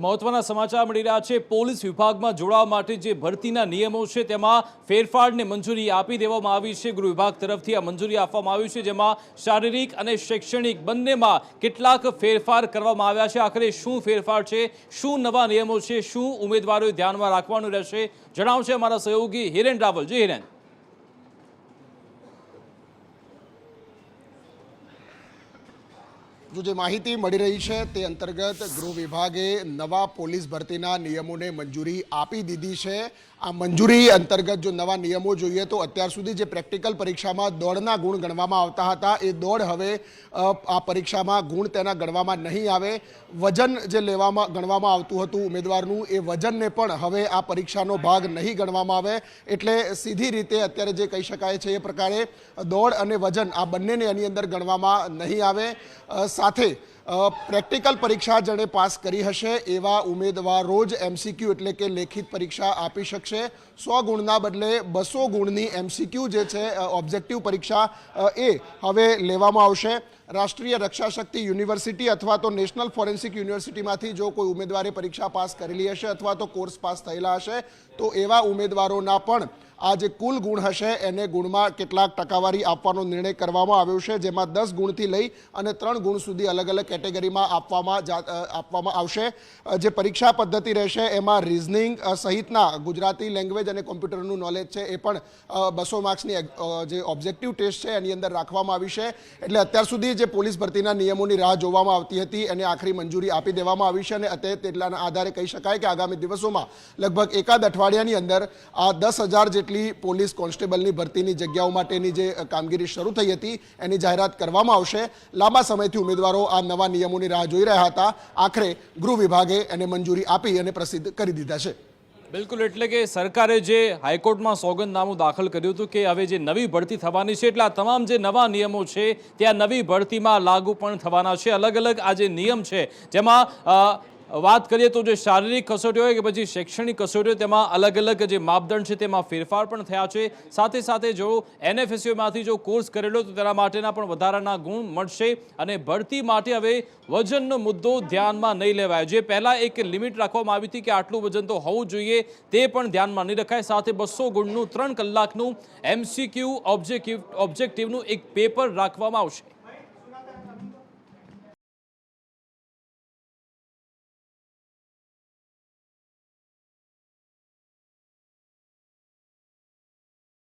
તો મહત્વના સમાચાર મળી રહ્યા છે. પોલીસ વિભાગમાં જોડાવા માટે જે ભરતીના નિયમો છે, તેમાં ફેરફારને મંજૂરી આપી દેવામાં આવી છે. ગૃહ વિભાગ તરફથી આ મંજૂરી આપવામાં આવી છે, જેમાં શારીરિક અને શૈક્ષણિક બંનેમાં કેટલાક ફેરફાર કરવામાં આવ્યા છે. આખરે શું ફેરફાર છે? શું નવા નિયમો છે? શું ઉમેદવારોએ ધ્યાનમાં રાખવાનું રહેશે? જણાવશે અમારા સહયોગી હિરેન રાવલ. જી હિરેન. જો જે માહિતી મળી રહી છે તે અંતર્ગત ગૃહ વિભાગે નવા પોલીસ ભરતીના નિયમોને મંજૂરી આપી દીધી છે. આ મંજૂરી અંતર્ગત જો નવા નિયમો જોઈએ તો અત્યાર સુધી જે પ્રેક્ટિકલ પરીક્ષામાં દોડના ગુણ ગણવામાં આવતા હતા, એ દોડ હવે આ પરીક્ષામાં ગુણ તેના ગણવામાં નહીં આવે. વજન જે લેવામાં, ગણવામાં આવતું હતું ઉમેદવારનું, એ વજનને પણ હવે આ પરીક્ષાનો ભાગ નહીં ગણવામાં આવે. એટલે સીધી રીતે અત્યારે જે કહી શકાય છે એ પ્રકારે દોડ અને વજન આ બંનેને એની અંદર ગણવામાં નહીં આવે. સાથે પ્રેક્ટિકલ પરીક્ષા જેણે પાસ કરી હશે એવા ઉમેદવારો જ એમસીક્યુ એટલે કે લેખિત પરીક્ષા આપી શકશે. સો ગુણના બદલે બસો ગુણની એમસીક્યુ જે છે ઓબ્જેક્ટિવ પરીક્ષા એ હવે લેવામાં આવશે. રાષ્ટ્રીય રક્ષા શક્તિ યુનિવર્સિટી અથવા તો નેશનલ ફોરેન્સિક યુનિવર્સિટીમાંથી જો કોઈ ઉમેદવારે પરીક્ષા પાસ કરેલી હશે અથવા તો કોર્સ પાસ થયેલા હશે, તો એવા ઉમેદવારોના પણ આ જે કુલ ગુણ હશે, એને ગુણમાં કેટલાક ટકાવારી આપવાનો નિર્ણય કરવામાં આવ્યો છે, જેમાં દસ ગુણથી લઈ અને ત્રણ ગુણ સુધી અલગ અલગ કેટેગરીમાં આપવામાં આપવામાં આવશે. જે પરીક્ષા પદ્ધતિ રહેશે, એમાં રિઝનિંગ સહિતના ગુજરાતી લેંગ્વેજ અને કોમ્પ્યુટરનું નોલેજ છે, એ પણ બસો માર્ક્સની જે ઓબ્જેક્ટિવ ટેસ્ટ છે, એની અંદર રાખવામાં આવી છે. એટલે અત્યાર સુધી જે પોલીસ ભરતીના નિયમોની રાહ જોવામાં આવતી હતી, એને આખરી મંજૂરી આપી દેવામાં આવી છે અને અત્યારે તેટલાના આધારે કહી શકાય કે આગામી દિવસોમાં લગભગ એકાદ અઠવાડિયાની અંદર આ દસ હજાર જેટલી પોલીસ કોન્સ્ટેબલની ભરતીની જગ્યાઓ માટેની જે કામગીરી શરૂ થઈ હતી, એની જાહેરાત કરવામાં આવશે. લાંબા સમયથી ઉમેદવારો આ નવા નિયમોની રાહ જોઈ રહ્યા હતા. આખરે ગૃહ વિભાગે એને મંજૂરી આપી અને પ્રસિદ્ધ કરી દીધા છે. બિલકુલ, એટલે કે સરકારે જે હાઈકોર્ટમાં સોગંદનામું દાખલ કર્યું હતું કે હવે જે નવી ભરતી થવાની છે, એટલે આ તમામ જે નવા નિયમો છે ત્યાં નવી ભરતીમાં લાગુ પણ થવાના છે. અલગ અલગ આ જે નિયમ છે, જેમાં વાત કરીએ તો જે શારીરિક કસોટીઓ હોય કે પછી શૈક્ષણિક કસોટીઓ તેમાં અલગ અલગ જે માપદંડ છે તેમાં ફેરફાર પણ થયા છે. સાથે સાથે જો એનએફએસયુમાંથી જો કોર્સ કરેલો તો તેના માટેના પણ વધારાના ગુણ મળશે અને ભરતી માટે હવે વજનનો મુદ્દો ધ્યાનમાં નહીં લેવાય. જે પહેલાં એક લિમિટ રાખવામાં આવી હતી કે આટલું વજન તો હોવું જોઈએ, તે પણ ધ્યાનમાં નહીં રખાય. સાથે બસો ગુણનું ત્રણ કલાકનું એમસીક્યુ ઓબ્જેક્ટિવ, ઓબ્જેક્ટિવનું એક પેપર રાખવામાં આવશે.